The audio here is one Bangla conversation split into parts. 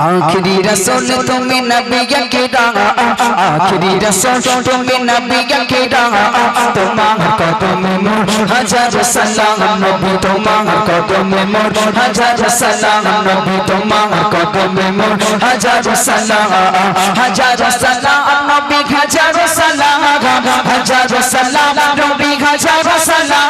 आखिरी रसूल तुम्हें नबी के रंगा आखिरी रसूल तुम्हें नबी के रंगा तुम्हार कदम में हजार सलाम नबी तुम्हार कदम में हजार सलाम नबी तुम्हार कदम में हजार सलाम हजार सलाम नबी हजार सलाम हजार सलाम नबी हजार सलाम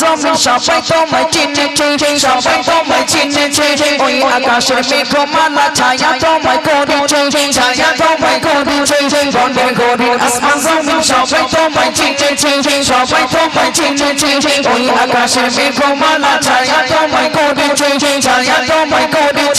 জমিন সবাই তোমায় চিনেছে, সবাই তোমায় চিনেছে, ওই আকাশের মেঘমালা ছায়া তোমায় করেছে, ছায়া তোমায় করেছে, বনের ঘরে আসমান জমিন সবাই তোমায় চিনেছে, সবাই তোমায় চিনেছে, ওই আকাশের মেঘমালা ছায়া তোমায় করেছে, ছায়া তোমায় করেছে।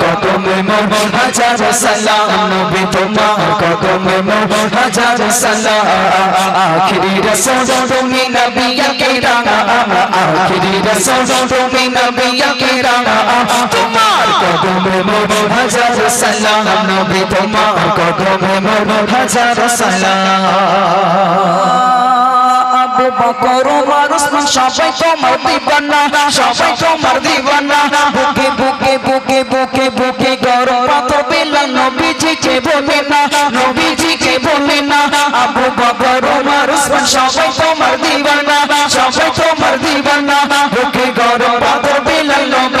কদমে মোর হাজার সালাম, নবী তোমার কদমে মোর হাজার সালাম। আখিরি রসুল তুমি নবী কে রাঙা আখিরি রসুল তুমি নবী কে রাঙা তোমার কদমে মোর হাজার সালাম, নবী তোমার কদমে মোর হাজার সালাম। আবু বকর ওমর উসমান সবাই তোমার দিবানা সবাই তোমার দিবানা বুকে বুকে বুকে বুকে বুকে গরম পাথর পেলাম নবীজিকে বলে না নবীজিকে বলে না আবু বকর ওমর উসমান সবাই তোমার দিবানা সবাই তোমার দিবানা বুকে গরম পাথর পেলাম নবীজিকে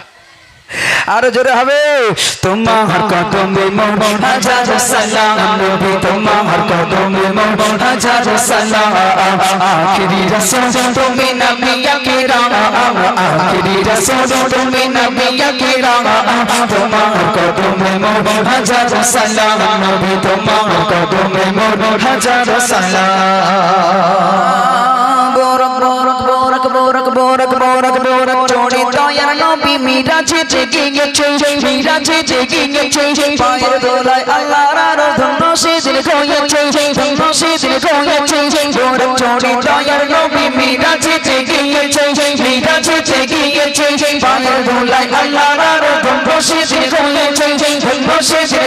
আরও জোরে হবে। তোমার কদমে মোর হাজার সালাম নবী তোমার কদমে মোর হাজার সালাম। আখিরি রাসূল, তুমি নবী কিরাম। আখিরি রাসূল, তুমি নবী কিরাম। তোমার কদমে মোর হাজার সালাম নবী তোমার কদমে মোর হাজার সালাম। বোরক বোরক বোরক বোরক বোরক বোরক বোরক মিরাজে জেগে গেছে, মিরাজে জেগে গেছে। পায়ের দোলায় আল্লাহর আরাধনা সেদিন হয়েছে ধন্য সেদিন হয়েছে বোরক চড়ে দয়ার নবী মিরাজে জেগে গেছে, মিরাজে জেগে গেছে। পায়ের দোলায় আল্লাহর আরাধনা সেদিন হয়েছে ধন্য সেদিন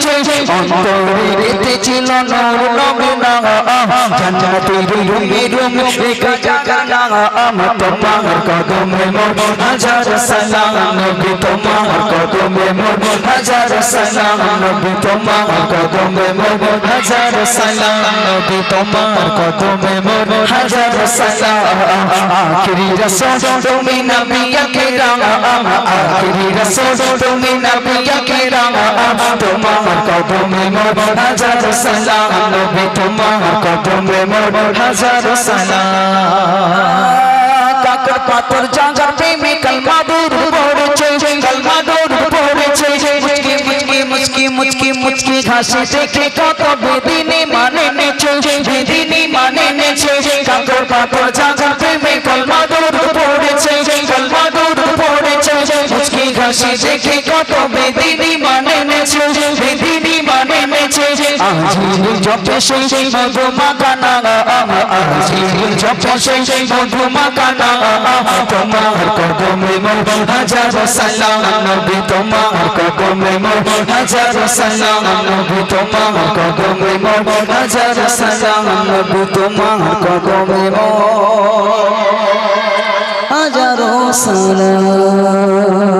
হয়েছে অন্তরে রেতে ছিল নূর নবী না জান্নাতের রুমে রুমে একা জাগা না আমার তোমার কদমে মোর হাজার সালাম নবী তোমার কদমে মোর হাজার সালাম, নবী তোমার কদমে মোর হাজার সালাম, নবী তোমার কদমে মোর হাজার সালাম। আখিরি রাসূল, তুমি নবী কিরাম আখিরি রাসূল, তুমি কাকর পাথর জাগার প্রেমে কলমা পড়েছে মুচকি মুচকি ঘাসে দেখে কত বেদিনী মানে নেছে বেদিনী মানে নেছে কাকর পাথর জাগার প্রেমে কলমা দূর পড়েছে কলমা দূর পড়েছে মুচকি ঘাসে দেখে কত বেদিনী মানে নেছে বেদিনী মানে নেছে আজির জপে সেই মধু মাখানা জীবন জপে সেই মধু মাকানা তোমার কদমে মোর হাজারো সালাম নবী তোমার কদমে মোর হাজারো সালাম নবী তোমার কদমে মোর হাজারো সালাম নবী তোমার কদমে মোর হাজারো সালাম।